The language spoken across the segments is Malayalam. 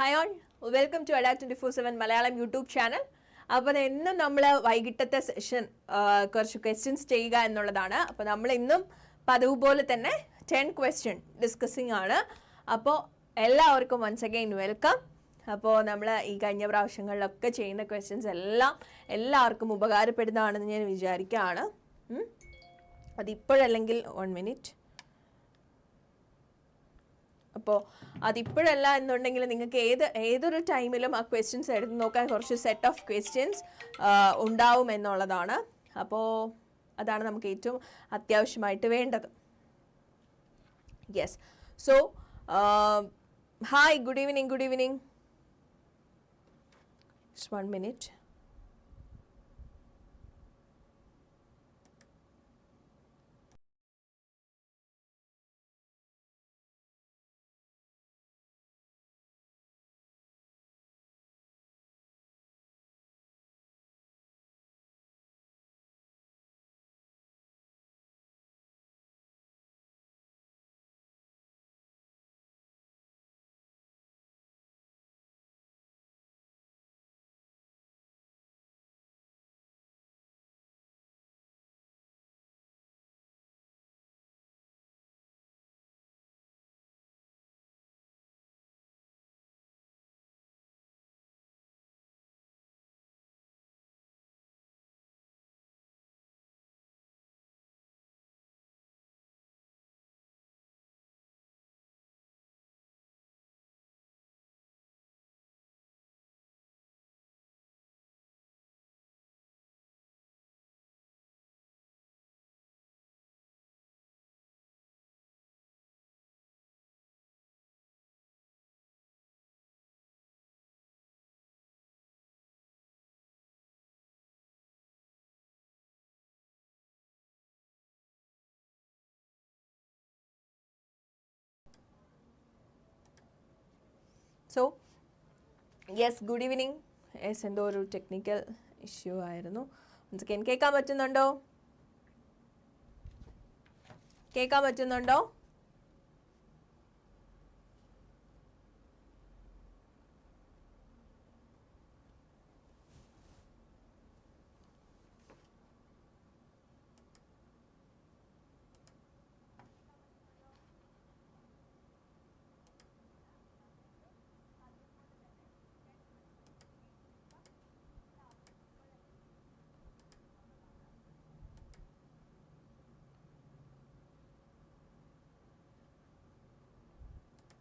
Hi all welcome to Adda twenty four seven Malayalam YouTube channel അപ്പോൾ ഇന്നും നമ്മൾ വൈകിട്ടത്തെ സെഷൻ കുറച്ച് ക്വസ്റ്റ്യൻസ് ചെയ്യുക എന്നുള്ളതാണ്. അപ്പോൾ നമ്മൾ ഇന്നും പതിവ് പോലെ തന്നെ ടെൻ ക്വസ്റ്റ്യൻ ഡിസ്കസിങ് ആണ്. അപ്പോൾ എല്ലാവർക്കും വൺസ് അഗൈൻ വെൽക്കം അപ്പോൾ നമ്മൾ ഈ കഴിഞ്ഞ പ്രാവശ്യങ്ങളിലൊക്കെ ചെയ്യുന്ന ക്വസ്റ്റ്യൻസ് എല്ലാം എല്ലാവർക്കും ഉപകാരപ്പെടുന്നതാണെന്ന് ഞാൻ വിചാരിക്കുകയാണ്. അതിപ്പോഴല്ലെങ്കിൽ വൺ മിനിറ്റ് അപ്പോൾ അതിപ്പോഴല്ല എന്നുണ്ടെങ്കിൽ നിങ്ങൾക്ക് ഏത് ഏതൊരു ടൈമിലും ആ ക്വസ്റ്റ്യൻസ് എടുത്ത് നോക്കാൻ കുറച്ച് സെറ്റ് ഓഫ് ക്വസ്റ്റ്യൻസ് ഉണ്ടാവും എന്നുള്ളതാണ്. അപ്പോൾ അതാണ് നമുക്ക് ഏറ്റവും അത്യാവശ്യമായിട്ട് വേണ്ടത്. Yes so hi good evening good evening one minute so yes good evening yes എന്തോ ഒരു ടെക്നിക്കൽ ഇഷ്യൂ ആയിരുന്നു. കേൾക്കാൻ പറ്റുന്നുണ്ടോ? കേൾക്കാൻ പറ്റുന്നുണ്ടോ?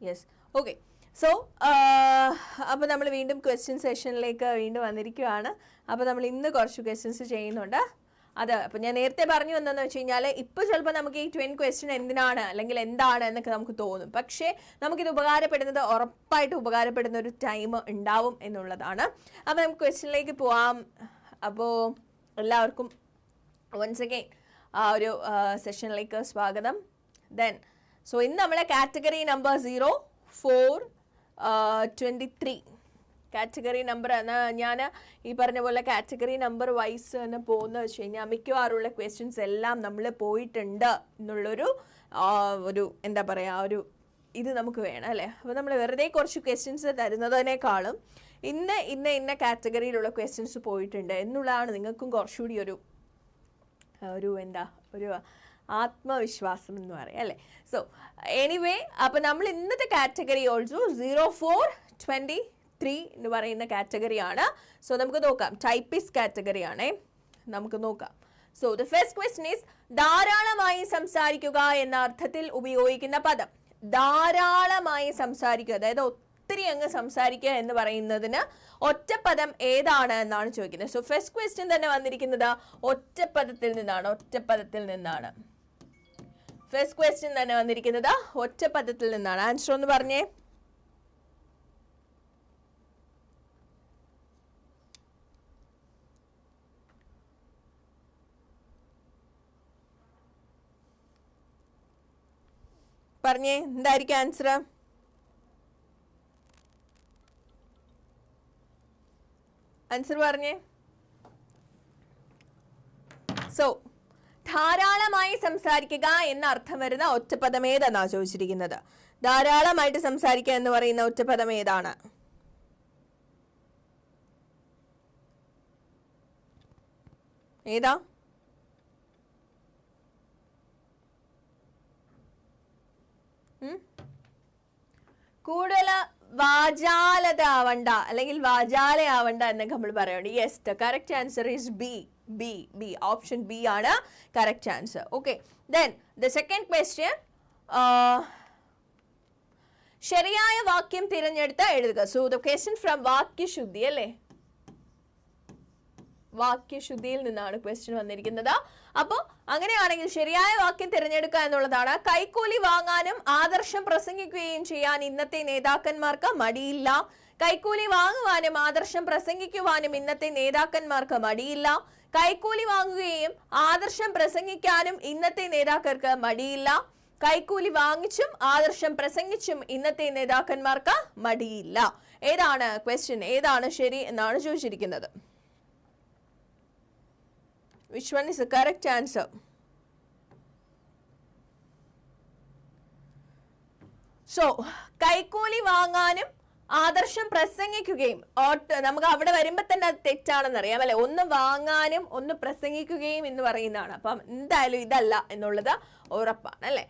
യെസ് ഓക്കെ സോ അപ്പോൾ നമ്മൾ വീണ്ടും ക്വസ്റ്റ്യൻ സെഷനിലേക്ക് വീണ്ടും വന്നിരിക്കുകയാണ് അപ്പോൾ നമ്മൾ ഇന്ന് കുറച്ച് ക്വസ്റ്റ്യൻസ് ചെയ്യുന്നുണ്ട്. അത് അപ്പോൾ ഞാൻ നേരത്തെ പറഞ്ഞു എന്താണെന്ന് വെച്ച് കഴിഞ്ഞാൽ ഇപ്പോൾ ചിലപ്പോൾ നമുക്ക് ഈ ട്വൻ ക്വസ്റ്റ്യൻ എന്തിനാണ്? അല്ലെങ്കിൽ എന്താണ് എന്നൊക്കെ നമുക്ക് തോന്നും. പക്ഷേ നമുക്കിത് ഉപകാരപ്പെടുന്നത് ഉറപ്പായിട്ട് ഉപകാരപ്പെടുന്ന ഒരു ടൈം ഉണ്ടാവും എന്നുള്ളതാണ്. അപ്പോൾ നമുക്ക് ക്വസ്റ്റ്യനിലേക്ക് പോവാം. അപ്പോൾ എല്ലാവർക്കും വൺസ് അഗെയിൻ ആ ഒരു സെഷനിലേക്ക് സ്വാഗതം. ദെൻ സോ ഇന്ന് നമ്മളെ category number zero four twenty three category number ഞാൻ ഈ പറഞ്ഞ പോലെ കാറ്റഗറി നമ്പർ വൈസ് തന്നെ പോകുന്ന വെച്ച് കഴിഞ്ഞാൽ മിക്കവാറുള്ള ക്വസ്റ്റ്യൻസ് എല്ലാം നമ്മൾ പോയിട്ടുണ്ട് എന്നുള്ളൊരു ഒരു എന്താ പറയുക ഒരു ഇത് നമുക്ക് വേണം അല്ലേ? അപ്പോൾ നമ്മൾ വെറുതെ കുറച്ച് ക്വസ്റ്റ്യൻസ് തരുന്നതിനേക്കാളും ഇന്ന് ഇന്ന ഇന്ന കാറ്റഗറിയിലുള്ള ക്വസ്റ്റ്യൻസ് പോയിട്ടുണ്ട് എന്നുള്ളതാണ് നിങ്ങൾക്കും കുറച്ചുകൂടി ഒരു ഒരു എന്താ ഒരു ആത്മവിശ്വാസം എന്ന് പറയാം അല്ലേ? സോ എനിവേ അപ്പോൾ നമ്മൾ ഇന്നത്തെ category also zero four twenty three എന്ന് പറയുന്ന കാറ്റഗറിയാണ് സോ നമുക്ക് നോക്കാം. ടൈപ്പിസ് കാറ്റഗറി ആണേ. നമുക്ക് നോക്കാം. So the first question is ധാരാളമായി സംസാരിക്കുക എന്ന അർത്ഥത്തിൽ ഉപയോഗിക്കുന്ന പദം. ധാരാളമായി സംസാരിക്കുക അതായത് ഒത്തിരി അങ്ങ് സംസാരിക്കുക എന്ന് പറയുന്നതിന് ഒറ്റപ്പദം ഏതാണ് എന്നാണ് ചോദിക്കുന്നത്. സോ ഫസ്റ്റ് ക്വസ്റ്റ്യൻ തന്നെ വന്നിരിക്കുന്നത് ഒറ്റപ്പദത്തിൽ നിന്നാണ് ഒറ്റപ്പദത്തിൽ നിന്നാണ്. ഫസ്റ്റ് ക്വസ്റ്റ്യൻ തന്നെ വന്നിരിക്കുന്നത് ഒറ്റപ്പദത്തിൽ നിന്നാണ്. ആൻസർ ഒന്ന് പറഞ്ഞേ. പറഞ്ഞേ എന്തായിരിക്കും ആൻസർ ആൻസർ പറഞ്ഞേ. സോ ധാരാളമായി സംസാരിക്കുക എന്ന അർത്ഥം വരുന്ന ഒറ്റപ്പദം ഏതെന്നാ ചോദിച്ചിരിക്കുന്നത്? ധാരാളമായിട്ട് സംസാരിക്കുക എന്ന് പറയുന്ന ഒറ്റപ്പദം ഏതാണ്? ഏതാ? കൂടുതൽ വാചാലത ആവണ്ട അല്ലെങ്കിൽ വാചാലയാവണ്ട എന്നൊക്കെ നമ്മൾ പറയുന്നുണ്ട്. Yes the correct answer is B B B option B ആണ് correct answer okay then the second question ശരിയായ വാക്യം തിരഞ്ഞെടുത്ത് എഴുതുക. സോ ദ ക്വസ്റ്റ്യൻ ഫ്രം വാക്യശുദ്ധി അല്ലേ? വാക്യശുദ്ധിയിൽ നിന്നാണ് ക്വസ്റ്റ്യൻ വന്നിരിക്കുന്നത്. അപ്പോൾ അങ്ങനെയാണെങ്കിൽ ശരിയായ വാക്യം തിരഞ്ഞെടുക്കുക എന്നുള്ളതാണ്. കൈക്കൂലി വാങ്ങാനും ആദർശം പ്രസംഗിക്കുകയും ചെയ്യാൻ ഇന്നത്തെ നേതാക്കന്മാർക്ക് മടിയില്ല. കൈക്കൂലി വാങ്ങുവാനും ആദർശം പ്രസംഗിക്കുവാനും ഇന്നത്തെ നേതാക്കന്മാർക്ക് മടിയില്ല. കൈക്കൂലി വാങ്ങുകയും ആദർശം പ്രസംഗിക്കാനും ഇന്നത്തെ നേതാക്കൾക്ക് മടിയില്ല. കൈക്കൂലി വാങ്ങിച്ചും ആദർശം പ്രസംഗിച്ചും ഇന്നത്തെ നേതാക്കന്മാർക്ക് മടിയില്ല. ഏതാണ് ക്വസ്റ്റ്യൻ ഏതാണ് ശരി എന്നാണ് ചോദിച്ചിരിക്കുന്നത്. Which one is the correct answer? So കൈക്കൂലി വാങ്ങാനും ആദർശം പ്രസംഗിക്കുകയും നമുക്ക് അവിടെ വരുമ്പോൾ തന്നെ അത് തെറ്റാണെന്ന് അറിയാം അല്ലെ? ഒന്ന് വാങ്ങാനും ഒന്ന് പ്രസംഗിക്കുകയും എന്ന് പറയുന്നതാണ്. അപ്പം എന്തായാലും ഇതല്ല എന്നുള്ളത് ഉറപ്പാണ് അല്ലെ?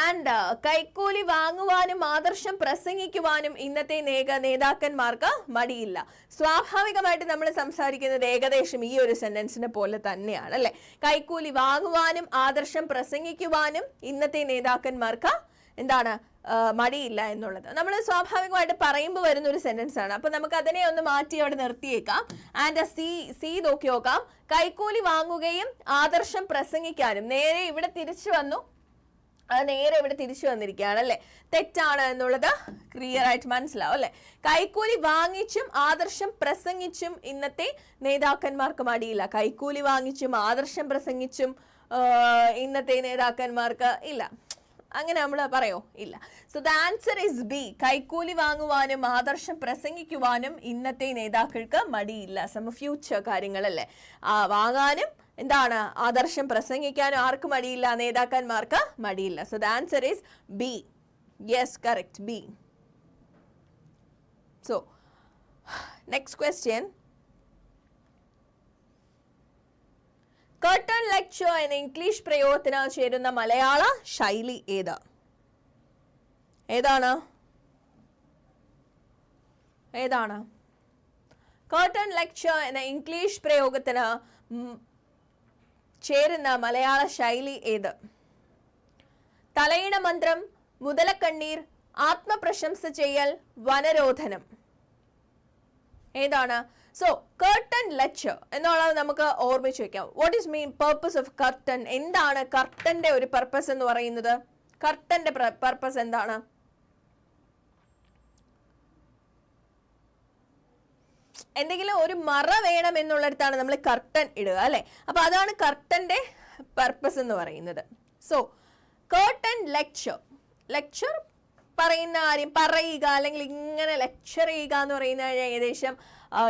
ആൻഡ് കൈക്കൂലി വാങ്ങുവാനും ആദർശം പ്രസംഗിക്കുവാനും ഇന്നത്തെ നേക നേതാക്കന്മാർക്ക് മടിയില്ല. സ്വാഭാവികമായിട്ട് നമ്മൾ സംസാരിക്കുന്നത് ഏകദേശം ഈ ഒരു സെന്റൻസിനെ പോലെ തന്നെയാണ് അല്ലെ? കൈക്കൂലി വാങ്ങുവാനും ആദർശം പ്രസംഗിക്കുവാനും ഇന്നത്തെ നേതാക്കന്മാർക്ക് എന്താണ് മടിയില്ല എന്നുള്ളത്. നമ്മൾ സ്വാഭാവികമായിട്ട് പറയുമ്പോൾ വരുന്ന ഒരു സെന്റൻസ് ആണ്. അപ്പൊ നമുക്ക് അതിനെ ഒന്ന് മാറ്റി അവിടെ നിർത്തിയേക്കാം. ആൻഡ് സി സി നോക്കി നോക്കാം. കൈക്കൂലി വാങ്ങുകയും ആദർശം പ്രസംഗിക്കാനും. നേരെ ഇവിടെ തിരിച്ചു വന്നു. അത് നേരെ ഇവിടെ തിരിച്ചു വന്നിരിക്കുകയാണ് അല്ലെ? തെറ്റാണ് എന്നുള്ളത് ക്ലിയർ ആയിട്ട് മനസ്സിലാവും അല്ലെ? കൈക്കൂലി വാങ്ങിച്ചും ആദർശം പ്രസംഗിച്ചും ഇന്നത്തെ നേതാക്കന്മാർക്ക് മടിയില്ല. കൈക്കൂലി വാങ്ങിച്ചും ആദർശം പ്രസംഗിച്ചും ഇന്നത്തെ നേതാക്കന്മാർക്ക് ഇല്ല. അങ്ങനെ നമ്മൾ പറയോ? ഇല്ല. So the answer is B കൈക്കൂലി വാങ്ങുവാനും ആദർശം പ്രസംഗിക്കുവാനും ഇന്നത്തെ നേതാക്കൾക്ക് മടിയില്ല. സം ഫ്യൂച്ചർ കാര്യങ്ങളല്ലേ. വാങ്ങാനും എന്താണ്? ആദർശം പ്രസംഗിക്കാനും ആർക്കും മടിയില്ല? നേതാക്കന്മാർക്ക് മടിയില്ല. So the answer is B yes correct B so next question curtain lecture എന്ന ഇംഗ്ലീഷ് പ്രയോഗത്തിന് ചേരുന്ന മലയാള ശൈലി ഏത്? ഏതാണ്? ഏതാണ്? കർട്ടൺ ലെക്ചർ എന്ന ഇംഗ്ലീഷ് പ്രയോഗത്തിന് ചേരുന്ന മലയാള ശൈലി ഏത്? തലയിണ മന്ത്രം മുതലക്കണ്ണീർ ആത്മപ്രശംസ ചെയ്യൽ വനരോധനം. ഏതാണ്? സോ കർട്ടൺ ലെക്ചർ എന്നുള്ളത് നമുക്ക് ഓർമ്മിച്ച് വെക്കാം. What is mean purpose of curtain എന്താണ് കർട്ടന്റെ ഒരു പർപ്പസ് എന്ന് പറയുന്നത്? കർട്ടന്റെ പർപ്പസ് എന്താണ്? എന്തെങ്കിലും ഒരു മറ വേണം എന്നുള്ളിടത്താണ് നമ്മൾ കർട്ടൻ ഇടുക അല്ലെ? അപ്പൊ അതാണ് കർട്ടന്റെ പർപ്പസ് എന്ന് പറയുന്നത്. സോ കേർട്ടൻ ലെക്ചർ ലെക്ചർ പറയുന്ന കാര്യം പറയുക അല്ലെങ്കിൽ ഇങ്ങനെ ലെക്ചർ ചെയ്യുക എന്ന് പറയുന്ന ഏകദേശം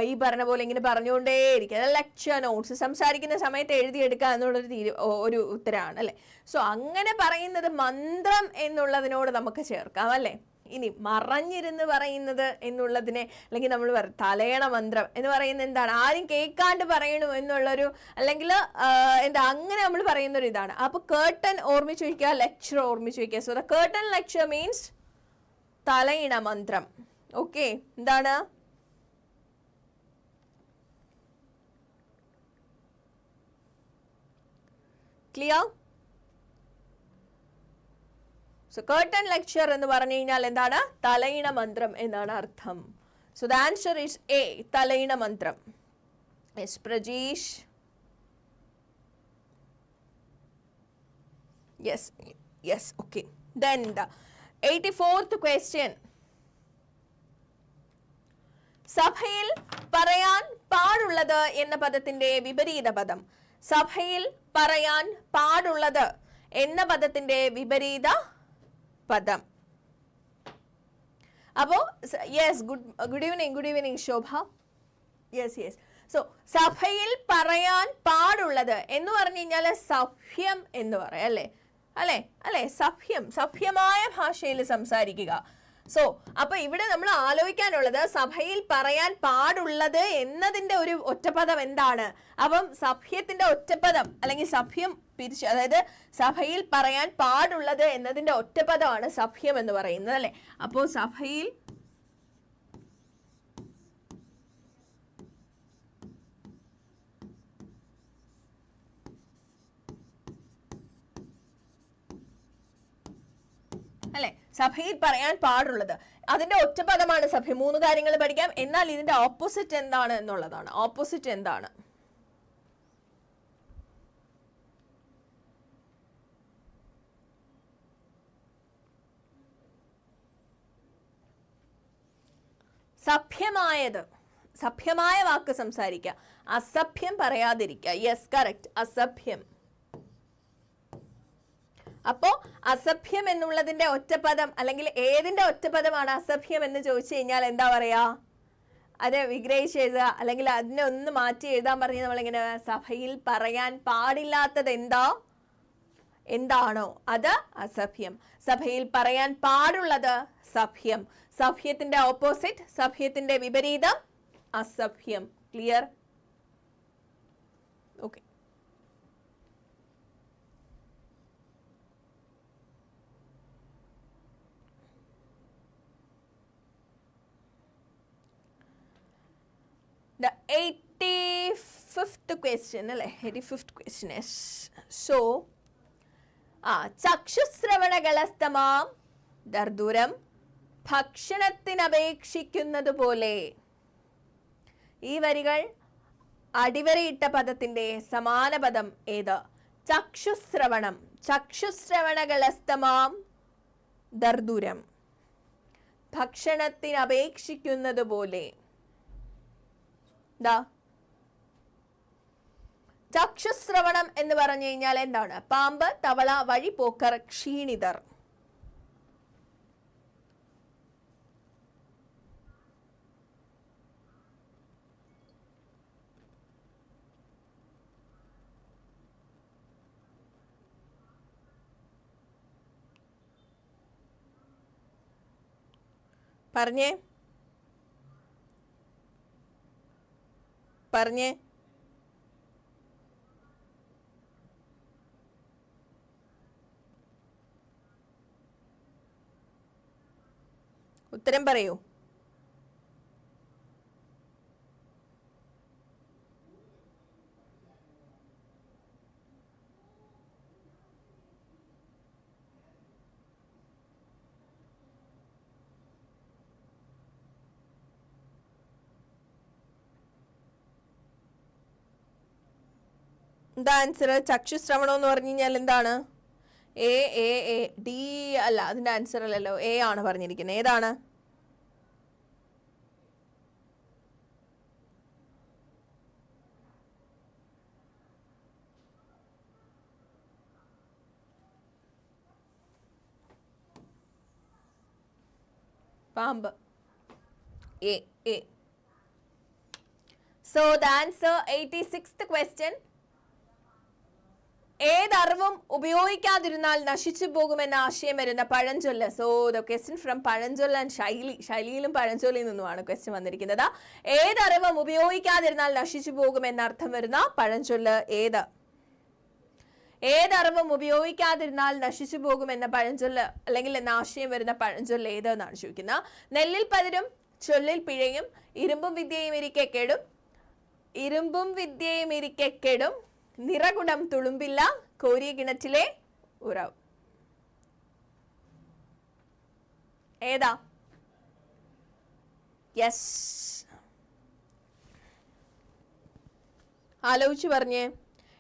ഈ പറഞ്ഞ പോലെ ഇങ്ങനെ പറഞ്ഞുകൊണ്ടേയിരിക്കുക ലെക്ചർ നോട്ട്സ് സംസാരിക്കുന്ന സമയത്ത് എഴുതിയെടുക്കുക എന്നുള്ളൊരു തീരു ഒരു ഉത്തരമാണ് അല്ലേ? സോ അങ്ങനെ പറയുന്നത് മന്ത്രം എന്നുള്ളതിനോട് നമുക്ക് ചേർക്കാം അല്ലേ? ഇനി മറഞ്ഞിരുന്ന് പറയുന്നത് എന്നുള്ളതിനെ അല്ലെങ്കിൽ നമ്മൾ തലയണ മന്ത്രം എന്ന് പറയുന്നത് എന്താണ്? ആരും കേൾക്കാണ്ട് പറയണു എന്നുള്ളൊരു അല്ലെങ്കിൽ എന്താ അങ്ങനെ നമ്മൾ പറയുന്ന ഒരു ഇതാണ് അപ്പൊ കേട്ടൺ ഓർമ്മിച്ച് വയ്ക്കുക ലെക്ചർ ഓർമ്മിച്ച് വയ്ക്കുക. So the curtain lecture means തലയിണ മന്ത്രം. ഓക്കെ എന്താണ്? ക്ലിയർ സോ കേർട്ടൻ ലെക്ചർ എന്ന് പറഞ്ഞു കഴിഞ്ഞാൽ എന്താണ്? തലയിണ മന്ത്രം എന്നാണ് അർത്ഥം. So the answer is A തലയിണ മന്ത്രം. Yes Prajeesh. Yes yes okay then the eighty fourth question സഭയിൽ പറയാൻ പാടുള്ളത് എന്ന പദത്തിന്റെ വിപരീത പദം. സഭയിൽ പറയാൻ പാടുള്ളത് എന്ന പദത്തിന്റെ വിപരീത പദം. അപ്പോ yes good good evening good evening Shobha. Yes yes so സഭയിൽ പറയാൻ പാടുള്ളത് എന്ന് പറഞ്ഞു കഴിഞ്ഞാൽ സഭ്യം എന്ന് പറയാം അല്ലേ? അല്ലേ? അല്ലെ? സഭ്യം സഭ്യമായ ഭാഷയിൽ സംസാരിക്കുക. സോ അപ്പൊ ഇവിടെ നമ്മൾ ആലോചിക്കാനുള്ളത് സഭയിൽ പറയാൻ പാടുള്ളത് എന്നതിന്റെ ഒരു ഒറ്റപ്പദം എന്താണ്? അപ്പം സഭ്യത്തിന്റെ ഒറ്റപ്പദം അല്ലെങ്കിൽ സഭ്യം പിരിച്ചു അതായത് സഭയിൽ പറയാൻ പാടുള്ളത് എന്നതിന്റെ ഒറ്റപ്പദമാണ് സഭ്യം എന്ന് പറയുന്നത് അല്ലെ? അപ്പോൾ സഭയിൽ അല്ലെ? സഭയിൽ പറയാൻ പാടുള്ളത്. അതിന്റെ ഒറ്റപദമാണ് സഭ. മൂന്ന് കാര്യങ്ങൾ പഠിക്കാം. എന്നാൽ ഇതിന്റെ ഓപ്പോസിറ്റ് എന്താണ് എന്നുള്ളതാണ്. ഓപ്പോസിറ്റ് എന്താണ്? സഭ്യമായത്. സഭ്യമായ വാക്ക് സംസാരിക്കുക. അസഭ്യം പറയാതിരിക്കുക. യെസ് കറക്റ്റ് അസഭ്യം. അപ്പോ അസഭ്യം എന്നുള്ളതിന്റെ ഒറ്റപദം അല്ലെങ്കിൽ ഏതിന്റെ ഒറ്റപദമാണ് അസഭ്യം എന്ന് ചോദിച്ചു കഴിഞ്ഞാൽ എന്താ പറയാ? അത് വിഗ്രഹിച്ച് എഴുതുക അല്ലെങ്കിൽ അതിനെ ഒന്ന് മാറ്റി എഴുതാൻ പറഞ്ഞ് നമ്മളിങ്ങനെ സഭയിൽ പറയാൻ പാടില്ലാത്തത് എന്താ? എന്താണോ അത് അസഭ്യം. സഭയിൽ പറയാൻ പാടുള്ളത് സഭ്യം. സഭ്യത്തിന്റെ ഓപ്പോസിറ്റ് സഭ്യത്തിന്റെ വിപരീതം അസഭ്യം. Clear? Okay. The 85th question, അല്ലേ? 85th question is so ആ ചക്ഷുശ്രവണകളസ്തമാം ദർദൂരം ഭക്ഷണത്തിനപേക്ഷിക്കുന്നത് പോലെ ഈ വരികൾ അടിവരയിട്ട പദത്തിന്റെ സമാന പദം ഏത്? ചക്ഷുശ്രവണം. ചക്ഷുശ്രവണകളസ്തമാം ദർദൂരം ഭക്ഷണത്തിനപേക്ഷിക്കുന്നത് പോലെ ദാ. ചക്ഷുശ്രവണം എന്ന് പറഞ്ഞു കഴിഞ്ഞാൽ എന്താണ്? പാമ്പ് തവള വഴി പോക്കർ ക്ഷീണിതർ. പറഞ്ഞേ? പറഞ്ഞേ. ഉത്തരം പറയൂ. എന്താ ആൻസർ ചക്ഷുശ്രവണം എന്ന് പറഞ്ഞു കഴിഞ്ഞാൽ എന്താണ്? എ എ എ ഡി അല്ല അതിന്റെ ആൻസർ അല്ലല്ലോ. എ ആണ് പറഞ്ഞിരിക്കുന്നത്. ഏതാണ്? പാമ്പ്. A A so the answer eighty sixth question ഏതറിവും ഉപയോഗിക്കാതിരുന്നാൽ നശിച്ചു പോകുമെന്ന ആശയം വരുന്ന പഴഞ്ചൊല്ല്. സോ ദ ക്വസ്റ്റ്യൻ ഫ്രം പഴഞ്ചൊല്ല ആൻഡ് ശൈലി ശൈലിയിലും പഴഞ്ചൊല്ലിൽ നിന്നുമാണ് ക്വസ്റ്റ്യൻ വന്നിരിക്കുന്നത്. ഏതറിവും ഉപയോഗിക്കാതിരുന്നാൽ നശിച്ചു പോകുമെന്ന അർത്ഥം വരുന്ന പഴഞ്ചൊല്ല് ഏത്? ഏതറിവും ഉപയോഗിക്കാതിരുന്നാൽ നശിച്ചു പോകുമെന്ന പഴഞ്ചൊല്ല് അല്ലെങ്കിൽ എന്ന ആശയം വരുന്ന പഴഞ്ചൊല്ല് ഏത് എന്നാണ് ചോദിക്കുന്നത്. നെല്ലിൽ പതിരും ചൊല്ലിൽ പിഴയും ഇരുമ്പും വിദ്യയും ഇരിക്കെ കെടും ഇരുമ്പും വിദ്യയും ഇരിക്കെ കെടും നിറകുടം തുളുമ്പില്ല കോരിയ കിണറ്റിലെ ഉറവ്. ഏതാ? യെസ് ആലോചിച്ച് പറഞ്ഞേ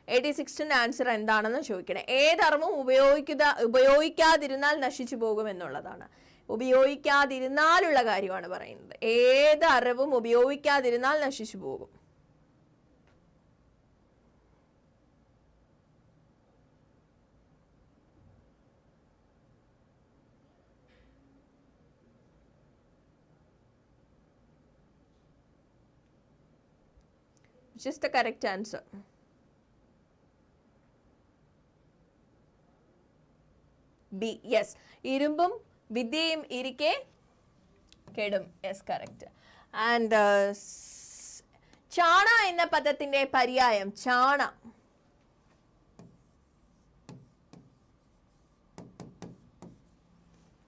എയ്റ്റി സിക്സ്റ്റിന്റെ ആൻസർ എന്താണെന്ന് ചോദിക്കണേ. ഏതർമ്മം ഉപയോഗിക്കുക ഉപയോഗിക്കാതിരുന്നാൽ നശിച്ചു പോകുമെന്നുള്ളതാണ് ഉപയോഗിക്കാതിരുന്നാലുള്ള കാര്യമാണ് പറയുന്നത്. ഏത് അറിവും ഉപയോഗിക്കാതിരുന്നാൽ നശിച്ചു പോകും. Which is the correct answer. B yes ഇരുമ്പും വിദ്യയും ഇരിക്കെ കെടും. യെസ് കറക്റ്റ് ആൻഡ് ചാണ എന്ന പദത്തിന്റെ പര്യായം. ചാണ.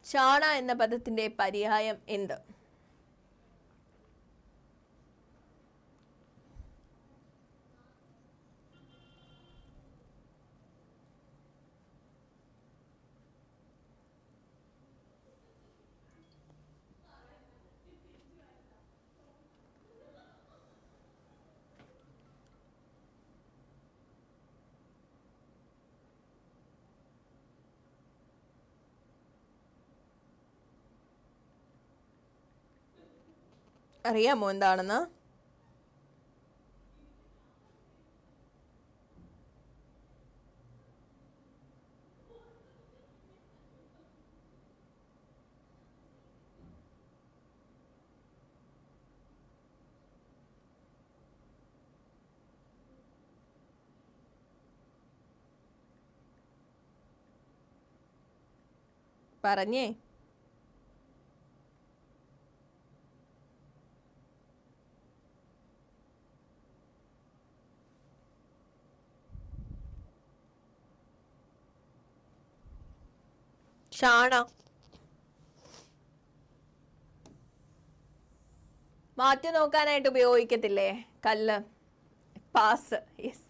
ചാണ എന്ന പദത്തിന്റെ പര്യായം എന്ത്? അറിയാമോ എന്താണെന്ന്? പറഞ്ഞേ. ഷാണ മാറ്റി നോക്കാനായിട്ട് ഉപയോഗിക്കത്തില്ലേ? കല്ല്. പാസ്. യെസ്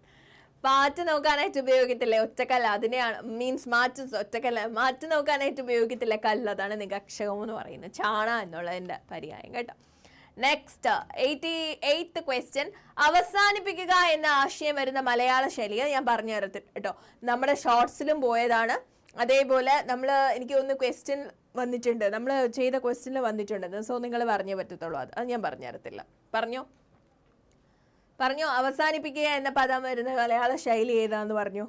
മാറ്റി നോക്കാനായിട്ട് ഉപയോഗിക്കത്തില്ലേ? ഒറ്റക്കല്ല്. അതിനെയാണ് മീൻസ് മാറ്റി ഒറ്റക്കല്ല്. മാറ്റി നോക്കാനായിട്ട് ഉപയോഗിക്കത്തില്ല? കല്ല്. അതാണ് നികക്ഷകം എന്ന് പറയുന്നത്. ചാണ എന്നുള്ളതിന്റെ പര്യായം കേട്ടോ. നെക്സ്റ്റ് എയ്റ്റി എയ്ത്ത് ക്വസ്റ്റ്യൻ അവസാനിപ്പിക്കുക എന്ന ആശയം വരുന്ന മലയാള ശൈലിയെ ഞാൻ പറഞ്ഞു തരത്തിട്ടോ നമ്മുടെ ഷോർട്സിലും പോയതാണ്. അതേപോലെ നമ്മൾ എനിക്ക് ഒന്ന് ക്വസ്റ്റ്യൻ വന്നിട്ടുണ്ട്. നമ്മൾ ചെയ്ത ക്വസ്റ്റ്യനിൽ വന്നിട്ടുണ്ട്. സോ നിങ്ങൾ പറഞ്ഞേ പറ്റത്തുള്ളൂ. അത് അത് ഞാൻ പറഞ്ഞു തരത്തില്ല. പറഞ്ഞോ? പറഞ്ഞോ? അവസാനിപ്പിക്കുക എന്ന പദം വരുന്ന മലയാള ശൈലി ഏതാന്ന് പറഞ്ഞു?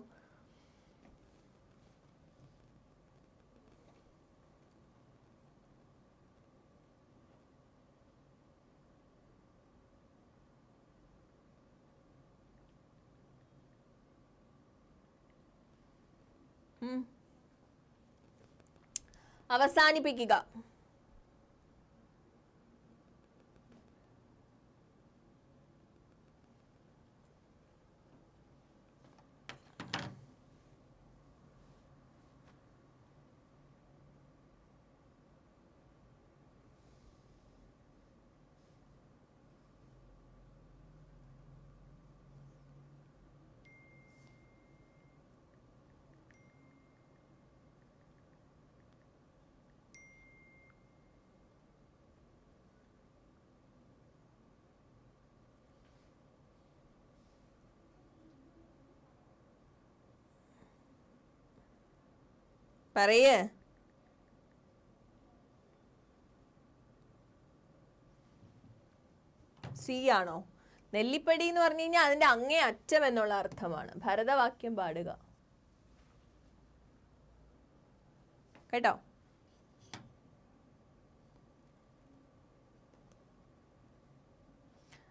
ഉം. അവസാനിപ്പിക്കുക പറയേ. സി ആണോ? നെല്ലിപ്പടി എന്ന് പറഞ്ഞു കഴിഞ്ഞാൽ അതിന്റെ അങ്ങേ അറ്റം എന്നുള്ള അർത്ഥമാണ്. ഭരതവാക്യം പാടുക. കേട്ടോ?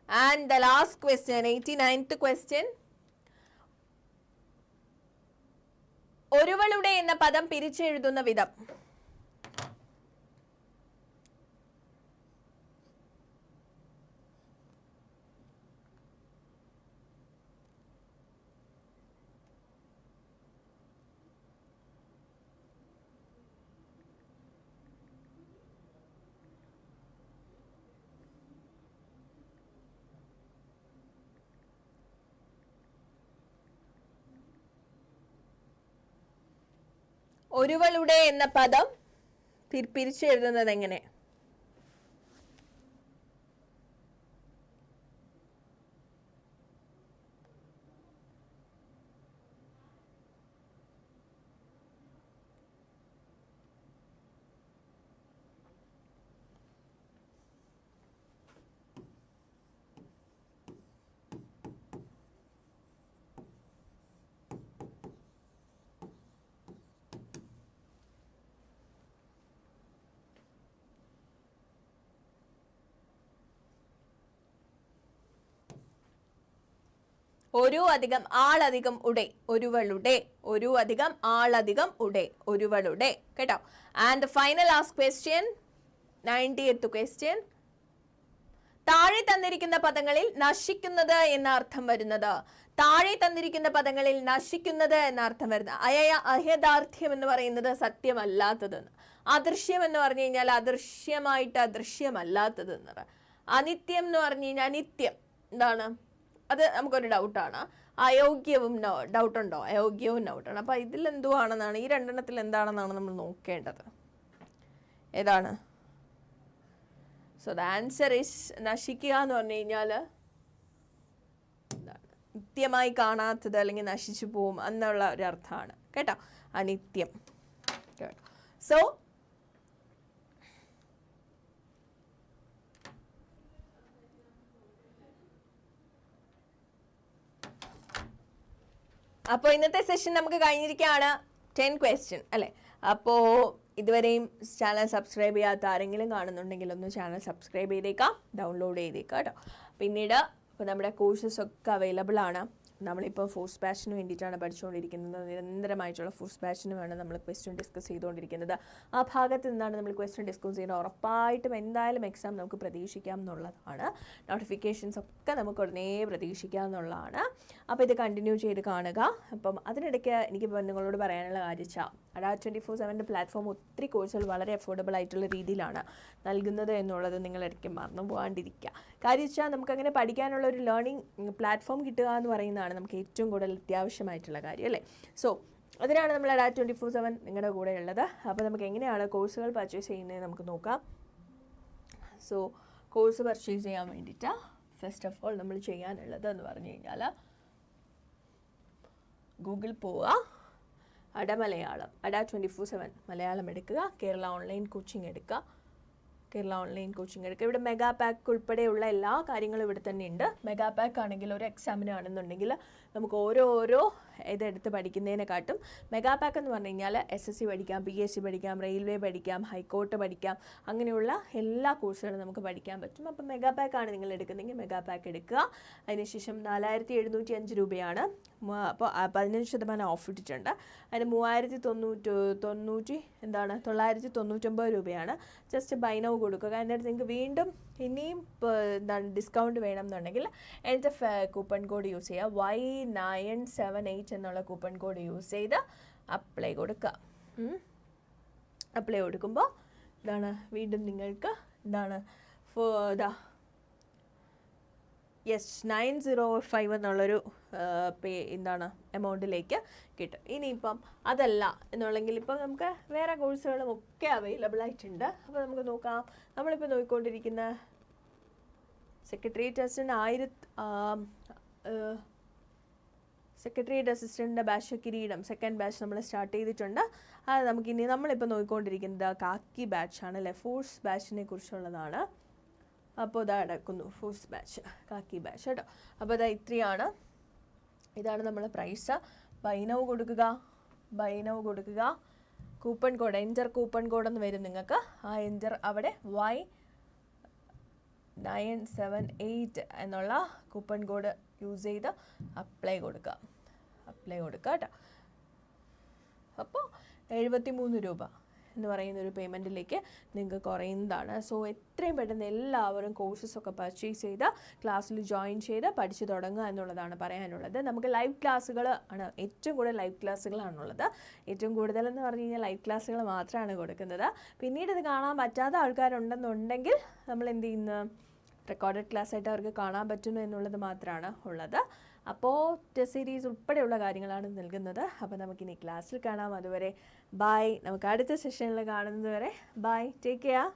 And the last question eighty ninth question ഒരുവളുടെ എന്ന പദം പിരിച്ചെഴുതുന്ന വിധം. ഒരുവളുടെ എന്ന പദം പി- പിരിച്ചെഴുതുന്നത് എങ്ങനെ? ഒരു അധികം ആളധികം ഉടെ ഒരുവളുടെ ഒരു അധികം ആളധികം ഉടെ ഒരുവളുടെ. കേട്ടോ? And final last question ninetieth question താഴെ തന്നിരിക്കുന്ന പദങ്ങളിൽ നശിക്കുന്നത് എന്ന അർത്ഥം വരുന്നത്. താഴെ തന്നിരിക്കുന്ന പദങ്ങളിൽ നശിക്കുന്നത് എന്ന അർത്ഥം വരുന്നത്. അയ അഹ്യദാർത്ഥ്യം എന്ന് പറയുന്നത് സത്യമല്ലാത്തതെന്ന്. അദൃശ്യം എന്ന് പറഞ്ഞു കഴിഞ്ഞാൽ അദൃശ്യമായിട്ട് അദൃശ്യമല്ലാത്തതെന്ന് അനിത്യം എന്ന് പറഞ്ഞു കഴിഞ്ഞാൽ അനിത്യം. എന്താണ്? അത് നമുക്കൊരു ഡൗട്ടാണ് അയോഗ്യവും ഡൗട്ട് ഉണ്ടോ? അയോഗ്യവും ഡൗട്ടാണ് അപ്പം ഇതിൽ എന്തുവാണെന്നാണ് ഈ രണ്ടെണ്ണത്തിൽ എന്താണെന്നാണ് നമ്മൾ നോക്കേണ്ടത്? ഏതാണ്? സോ ദ ആൻസർ ഇസ് നശിക്കുക എന്ന് പറഞ്ഞു കഴിഞ്ഞാൽ നിത്യമായി കാണാത്തത് അല്ലെങ്കിൽ നശിച്ചു പോവും എന്നുള്ള ഒരു അർത്ഥമാണ്. കേട്ടോ? അനിത്യം. കേട്ടോ? സോ അപ്പോൾ ഇന്നത്തെ സെഷൻ നമുക്ക് കഴിഞ്ഞിരിക്കുകയാണ്. ടെൻ ക്വസ്റ്റ്യൻ അല്ലേ? അപ്പോൾ ഇതുവരെയും ചാനൽ സബ്സ്ക്രൈബ് ചെയ്യാത്ത ആരെങ്കിലും കാണുന്നുണ്ടെങ്കിൽ ഒന്ന് ചാനൽ സബ്സ്ക്രൈബ് ചെയ്തേക്കാം ഡൗൺലോഡ് ചെയ്തേക്കാം കേട്ടോ. പിന്നീട് ഇപ്പോൾ നമ്മുടെ കോഴ്സസ് ഒക്കെ അവൈലബിൾ ആണ്. നമ്മളിപ്പോൾ ഫോഴ്സ് ബാച്ചിന് വേണ്ടിയിട്ടാണ് പഠിച്ചുകൊണ്ടിരിക്കുന്നത്. നിരന്തരമായിട്ടുള്ള ഫോഴ്സ് ബാച്ചിന് വേണം നമ്മൾ ക്വസ്റ്റ്യൻ ഡിസ്കസ് ചെയ്തുകൊണ്ടിരിക്കുന്നത്. ആ ഭാഗത്ത് നിന്നാണ് നമ്മൾ ക്വസ്റ്റ്യൻ ഡിസ്കസ് ചെയ്യുന്നത്. ഉറപ്പായിട്ടും എന്തായാലും എക്സാം നമുക്ക് പ്രതീക്ഷിക്കാം എന്നുള്ളതാണ്. നോട്ടിഫിക്കേഷൻസ് ഒക്കെ നമുക്ക് ഉടനെ പ്രതീക്ഷിക്കാം എന്നുള്ളതാണ്. അപ്പോൾ ഇത് കണ്ടിന്യൂ ചെയ്ത് കാണുക. അപ്പം അതിനിടയ്ക്ക് എനിക്ക് നിങ്ങളോട് പറയാനുള്ള കാര്യം അഡാ ട്വന്റി ഫോർ സെവന്റെ പ്ലാറ്റ്ഫോം ഒത്തിരി കോഴ്സുകൾ വളരെ അഫോർഡബിൾ ആയിട്ടുള്ള രീതിയിലാണ് നൽകുന്നത് എന്നുള്ളത് നിങ്ങളിടയ്ക്ക് മറന്നു പോകാണ്ടിരിക്കുക. കാര്യം വെച്ചാൽ നമുക്കങ്ങനെ പഠിക്കാനുള്ള ഒരു ലേണിംഗ് പ്ലാറ്റ്ഫോം കിട്ടുക എന്ന് പറയുന്നതാണ് നമുക്ക് ഏറ്റവും കൂടുതൽ അത്യാവശ്യമായിട്ടുള്ള കാര്യം അല്ലേ? സോ അതിനാണ് നമ്മൾ ഡാറ്റ് ട്വന്റി ഫോർ സെവൻ നിങ്ങളുടെ കൂടെ ഉള്ളത് അപ്പോൾ നമുക്ക് എങ്ങനെയാണ് കോഴ്സുകൾ പർച്ചേസ് ചെയ്യുന്നത് നമുക്ക് നോക്കാം. സോ കോഴ്സ് പർച്ചേസ് ചെയ്യാൻ വേണ്ടിയിട്ട് ഫസ്റ്റ് ഓഫ് ഓൾ നമ്മൾ ചെയ്യാനുള്ളത് എന്ന് പറഞ്ഞു കഴിഞ്ഞാൽ ഗൂഗിൾ പോവുക അട മലയാളം അട ട്വന്റി ഫോർ സെവൻ മലയാളം എടുക്കുക. കേരള ഓൺലൈൻ കോച്ചിങ് എടുക്കുക. കേരള ഓൺലൈൻ കോച്ചിങ് എടുക്കുക. ഇവിടെ മെഗാ പാക്ക് ഉൾപ്പെടെയുള്ള എല്ലാ കാര്യങ്ങളും ഇവിടെ തന്നെ ഉണ്ട്. മെഗാ പാക്ക് ആണെങ്കിൽ ഒരു എക്സാമിനാണെന്നുണ്ടെങ്കിൽ നമുക്ക് ഓരോരോ ഇതെടുത്ത് പഠിക്കുന്നതിനെക്കാട്ടും മെഗാ പാക്ക് എന്ന് പറഞ്ഞു കഴിഞ്ഞാൽ എസ് എസ് സി പഠിക്കാം പി എസ് സി പഠിക്കാം റെയിൽവേ പഠിക്കാം ഹൈക്കോർട്ട് പഠിക്കാം അങ്ങനെയുള്ള എല്ലാ കോഴ്സുകളും നമുക്ക് പഠിക്കാൻ പറ്റും. അപ്പം മെഗാ പാക്ക് ആണ് നിങ്ങൾ എടുക്കുന്നതെങ്കിൽ മെഗാ പാക്ക് എടുക്കുക. അതിനുശേഷം നാലായിരത്തി എഴുന്നൂറ്റി അഞ്ച് രൂപയാണ് അപ്പോൾ പതിനഞ്ച് ശതമാനം ഓഫ് ഇട്ടിട്ടുണ്ട്. അതിന് മൂവായിരത്തി തൊണ്ണൂറ്റി തൊണ്ണൂറ്റി എന്താണ്? തൊള്ളായിരത്തി തൊണ്ണൂറ്റൊമ്പത് രൂപയാണ്. ജസ്റ്റ് ബൈനോ കൊടുക്കുക. എന്നിട്ട് നിങ്ങൾക്ക് വീണ്ടും ഇനിയും എന്താണ് ഡിസ്കൗണ്ട് വേണം എന്നുണ്ടെങ്കിൽ എന്റെ കൂപ്പൺ കോഡ് യൂസ് ചെയ്യുക വൈ നയൻ സെവൻ എയ്റ്റ് എന്നുള്ള കൂപ്പൺ കോഡ് യൂസ് ചെയ്ത് അപ്ലൈ കൊടുക്കുക. അപ്ലൈ കൊടുക്കുമ്പോൾ ഇതാണ് വീണ്ടും നിങ്ങൾക്ക് എന്താണ് ഇതാ യെസ് നയൻ സീറോ ഫൈവ് എന്നുള്ളൊരു പേ എന്താണ് എമൗണ്ടിലേക്ക് കിട്ടും. ഇനിയിപ്പം അതല്ല എന്നുള്ളെങ്കിൽ ഇപ്പം നമുക്ക് വേറെ കോഴ്സുകളും ഒക്കെ അവൈലബിൾ ആയിട്ടുണ്ട്. അപ്പോൾ നമുക്ക് നോക്കാം. നമ്മളിപ്പോൾ നോക്കിക്കൊണ്ടിരിക്കുന്ന സെക്രട്ടേറിയറ്റ് അസിസ്റ്റന്റ് ആയിരത്തി സെക്രട്ടേറിയറ്റ് അസിസ്റ്റന്റിന്റെ ബാച്ച് കിരീടം സെക്കൻഡ് ബാച്ച് നമ്മൾ സ്റ്റാർട്ട് ചെയ്തിട്ടുണ്ട്. അത് നമുക്കിനി നമ്മളിപ്പോൾ നോക്കിക്കൊണ്ടിരിക്കുന്നത് കാക്കി ബാച്ചാണ് അല്ലെ ഫോഴ്സ് ബാച്ചിനെ കുറിച്ചുള്ളതാണ്. അപ്പോൾ ഇതാ അടക്കുന്നു ഫോഴ്സ് ബാച്ച് കാക്കി ബാച്ച് കേട്ടോ. അപ്പോൾ ഇതാ ഇത്രയാണ്. ഇതാണ് നമ്മൾ പ്രൈസ് ബൈനവ് കൊടുക്കുക. ബൈനവ് കൊടുക്കുക. Coupon code enter coupon code എന്ന് വരും നിങ്ങൾക്ക്. ആ എൻജർ അവിടെ വൈ നയൻ സെവൻ എയ്റ്റ് എന്നുള്ള കൂപ്പൺ കോഡ് യൂസ് ചെയ്ത് അപ്ലൈ കൊടുക്കുക. അപ്ലൈ കൊടുക്കുക കേട്ടോ. അപ്പോൾ എഴുപത്തി മൂന്ന് രൂപ. എന്ന് പറയുന്ന ഒരു പേയ്മെന്റിലേക്ക് നിങ്ങൾക്ക് കുറയുന്നതാണ്. സോ എത്രയും പെട്ടെന്ന് എല്ലാവരും കോഴ്സസ് ഒക്കെ പർച്ചേസ് ചെയ്ത് ക്ലാസ്സിൽ ജോയിൻ ചെയ്ത് പഠിച്ചു തുടങ്ങുക എന്നുള്ളതാണ് പറയാനുള്ളത്. നമുക്ക് ലൈവ് ക്ലാസ്സുകൾ ആണ് ഏറ്റവും കൂടുതൽ ലൈവ് ക്ലാസ്സുകളാണുള്ളത് ഏറ്റവും കൂടുതൽ എന്ന് പറഞ്ഞു കഴിഞ്ഞാൽ ലൈവ് ക്ലാസ്സുകൾ മാത്രമാണ് കൊടുക്കുന്നത്. പിന്നീട് ഇത് കാണാൻ പറ്റാത്ത ആൾക്കാരുണ്ടെന്നുണ്ടെങ്കിൽ നമ്മൾ എന്ത് ചെയ്യുന്നു? റെക്കോർഡഡ് ക്ലാസ് ആയിട്ട് അവർക്ക് കാണാൻ പറ്റുന്നു എന്നുള്ളത് മാത്രമാണ് ഉള്ളത്. അപ്പോൾ ടെസ്റ്റ് സീരീസ് ഉൾപ്പെടെയുള്ള കാര്യങ്ങളാണ് നൽകുന്നത്. അപ്പോൾ നമുക്കിനി ക്ലാസ്സിൽ കാണാം. അതുവരെ ബായ് നമുക്ക് അടുത്ത സെഷനിൽ കാണുന്നതുവരെ ബായ് ടേക്ക് കെയർ